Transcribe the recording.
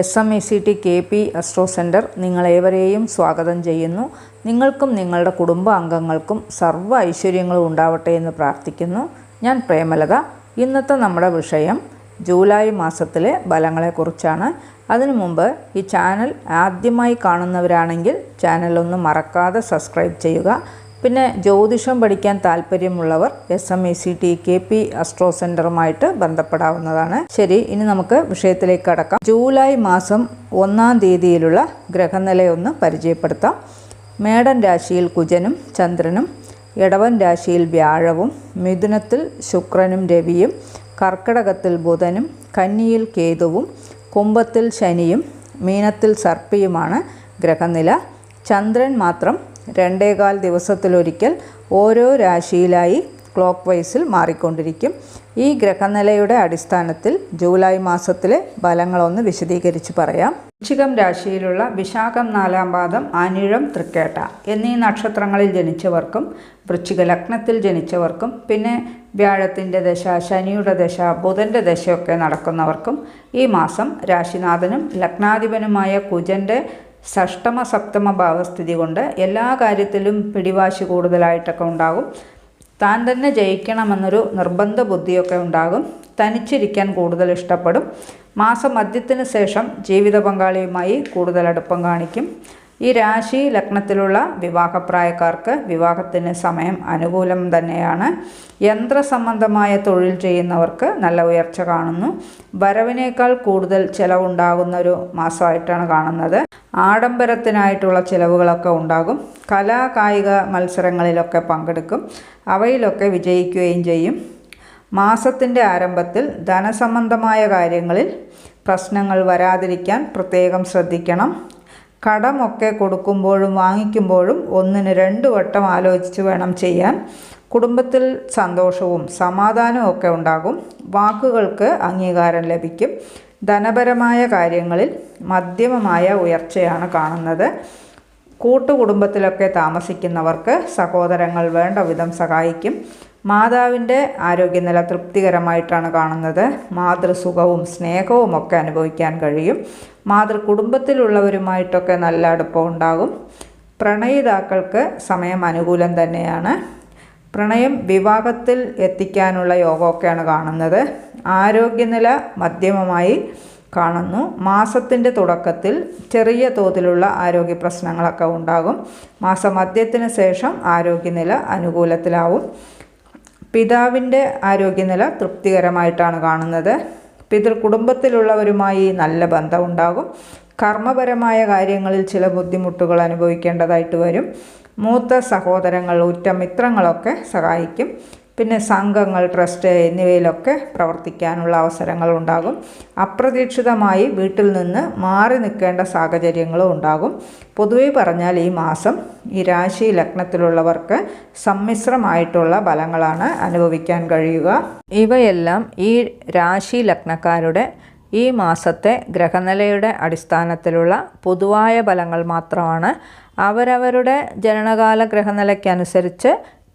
S M E C T K P astro centre നിങ്ങളേവരെയും സ്വാഗതം ചെയ്യുന്നു. നിങ്ങൾക്കും നിങ്ങളുടെ കുടുംബ അംഗങ്ങൾക്കും സർവ ഐശ്വര്യങ്ങളും ഉണ്ടാവട്ടെ എന്ന് പ്രാർത്ഥിക്കുന്നു. ഞാൻ പ്രേമലത. ഇന്നത്തെ നമ്മുടെ വിഷയം ജൂലൈ മാസത്തിലെ ഫലങ്ങളെക്കുറിച്ചാണ്. അതിനു മുമ്പ് ഈ ചാനൽ ആദ്യമായി കാണുന്നവരാണെങ്കിൽ ചാനൽ ഒന്ന് മറക്കാതെ സബ്സ്ക്രൈബ് ചെയ്യുക. പിന്നെ ജ്യോതിഷം പഠിക്കാൻ താല്പര്യമുള്ളവർ S M E C T K P astro സെന്ററുമായിട്ട് ബന്ധപ്പെടാവുന്നതാണ്. ശരി ഇനി നമുക്ക് വിഷയത്തിലേക്ക് കടക്കാം. ജൂലൈ മാസം ഒന്നാം തീയതിയിലുള്ള ഗ്രഹനിലയൊന്ന് പരിചയപ്പെടുത്താം. മേടൻ രാശിയിൽ കുജനും ചന്ദ്രനും ഇടവൻ രാശിയിൽ വ്യാഴവും മിഥുനത്തിൽ ശുക്രനും രവിയും കർക്കിടകത്തിൽ ബുധനും കന്നിയിൽ കേതുവും കുംഭത്തിൽ ശനിയും മീനത്തിൽ സർപ്പിയുമാണ് ഗ്രഹനില. ചന്ദ്രൻ മാത്രം രണ്ടേകാൽ ദിവസത്തിലൊരിക്കൽ ഓരോ രാശിയിലായി ക്ലോക്ക് വൈസിൽ മാറിക്കൊണ്ടിരിക്കും. ഈ ഗ്രഹനിലയുടെ അടിസ്ഥാനത്തിൽ ജൂലൈ മാസത്തിലെ ഫലങ്ങളൊന്ന് വിശദീകരിച്ച് പറയാം. വൃശ്ചികം രാശിയിലുള്ള വിശാഖം നാലാം പാദം അനിഴം തൃക്കേട്ട എന്നീ നക്ഷത്രങ്ങളിൽ ജനിച്ചവർക്കും വൃശ്ചിക ലഗ്നത്തിൽ ജനിച്ചവർക്കും പിന്നെ വ്യാഴത്തിന്റെ ദശ ശനിയുടെ ദശ ബുധന്റെ ദശയൊക്കെ നടക്കുന്നവർക്കും ഈ മാസം രാശിനാഥനും ലഗ്നാധിപനുമായ കുജന്റെ ഷഷ്ടമ സപ്തമ ഭാവസ്ഥിതി കൊണ്ട് എല്ലാ കാര്യത്തിലും പിടിവാശി കൂടുതലായിട്ടൊക്കെ ഉണ്ടാകും. താൻ തന്നെ ജയിക്കണമെന്നൊരു നിർബന്ധ ബുദ്ധിയൊക്കെ ഉണ്ടാകും. തനിച്ചിരിക്കാൻ കൂടുതൽ ഇഷ്ടപ്പെടും. മാസം മധ്യത്തിന് ശേഷം ജീവിത പങ്കാളിയുമായി കൂടുതൽ അടുപ്പം കാണിക്കും. ഈ രാശി ലഗ്നത്തിലുള്ള വിവാഹപ്രായക്കാർക്ക് വിവാഹത്തിന് സമയം അനുകൂലം തന്നെയാണ്. യന്ത്രസംബന്ധമായ തൊഴിൽ ചെയ്യുന്നവർക്ക് നല്ല ഉയർച്ച കാണുന്നു. വരവിനേക്കാൾ കൂടുതൽ ചിലവുണ്ടാകുന്ന ഒരു മാസമായിട്ടാണ് കാണുന്നത്. ആഡംബരത്തിനായിട്ടുള്ള ചിലവുകളൊക്കെ ഉണ്ടാകും. കലാ കായിക മത്സരങ്ങളിലൊക്കെ പങ്കെടുക്കും. അവയിലൊക്കെ വിജയിക്കുകയും ചെയ്യും. മാസത്തിന്റെ ആരംഭത്തിൽ ധനസംബന്ധമായ കാര്യങ്ങളിൽ പ്രശ്നങ്ങൾ വരാതിരിക്കാൻ പ്രത്യേകം ശ്രദ്ധിക്കണം. കടമൊക്കെ കൊടുക്കുമ്പോഴും വാങ്ങിക്കുമ്പോഴും ഒന്നിന് രണ്ട് വട്ടം ആലോചിച്ച് വേണം ചെയ്യാൻ. കുടുംബത്തിൽ സന്തോഷവും സമാധാനവും ഒക്കെ ഉണ്ടാകും. വാക്കുകൾക്ക് അംഗീകാരം ലഭിക്കും. ധനപരമായ കാര്യങ്ങളിൽ മധ്യമമായ ഉയർച്ചയാണ് കാണുന്നത്. കൂട്ടുകുടുംബത്തിലൊക്കെ താമസിക്കുന്നവർക്ക് സഹോദരങ്ങൾ വേണ്ട വിധം സഹായിക്കും. മാതാവിന്റെ ആരോഗ്യനില തൃപ്തികരമായിട്ടാണ് കാണുന്നത്. മാതൃസുഖവും സ്നേഹവും ഒക്കെ അനുഭവിക്കാൻ കഴിയും. മാതൃ കുടുംബത്തിലുള്ളവരുമായിട്ടൊക്കെ നല്ല അടുപ്പം ഉണ്ടാകും. പ്രണയിതാക്കൾക്ക് സമയം അനുകൂലം തന്നെയാണ്. പ്രണയം വിവാഹത്തിൽ എത്തിക്കാനുള്ള യോഗമൊക്കെയാണ് കാണുന്നത്. ആരോഗ്യനില മധ്യമമായി കാണുന്നു. മാസത്തിന്റെ തുടക്കത്തിൽ ചെറിയ തോതിലുള്ള ആരോഗ്യ പ്രശ്നങ്ങളൊക്കെ ഉണ്ടാകും. മാസമധ്യത്തിന് ശേഷം ആരോഗ്യനില അനുകൂലത്തിലാവും. പിതാവിന്റെ ആരോഗ്യനില തൃപ്തികരമായിട്ടാണ് കാണുന്നത്. പിതൃ കുടുംബത്തിലുള്ളവരുമായി നല്ല ബന്ധമുണ്ടാകും. കർമ്മപരമായ കാര്യങ്ങളിൽ ചില ബുദ്ധിമുട്ടുകൾ അനുഭവിക്കേണ്ടതായിട്ട് വരും. മൂത്ത സഹോദരങ്ങൾ ഉറ്റ മിത്രങ്ങളൊക്കെ സഹായിക്കും. പിന്നെ സംഘങ്ങൾ ട്രസ്റ്റ് എന്നിവയിലൊക്കെ പ്രവർത്തിക്കാനുള്ള അവസരങ്ങൾ ഉണ്ടാകും. അപ്രതീക്ഷിതമായി വീട്ടിൽ നിന്ന് മാറി നിൽക്കേണ്ട സാഹചര്യങ്ങളും ഉണ്ടാകും. പൊതുവെ പറഞ്ഞാൽ ഈ മാസം ഈ രാശി ലഗ്നത്തിലുള്ളവർക്ക് സമ്മിശ്രമായിട്ടുള്ള ഫലങ്ങളാണ് അനുഭവിക്കാൻ കഴിയുക. ഇവയെല്ലാം ഈ രാശി ലഗ്നക്കാരുടെ ഈ മാസത്തെ ഗ്രഹനിലയുടെ അടിസ്ഥാനത്തിലുള്ള പൊതുവായ ഫലങ്ങൾ മാത്രമാണ്. അവരവരുടെ ജനനകാല ഗ്രഹനിലയ്ക്കനുസരിച്ച്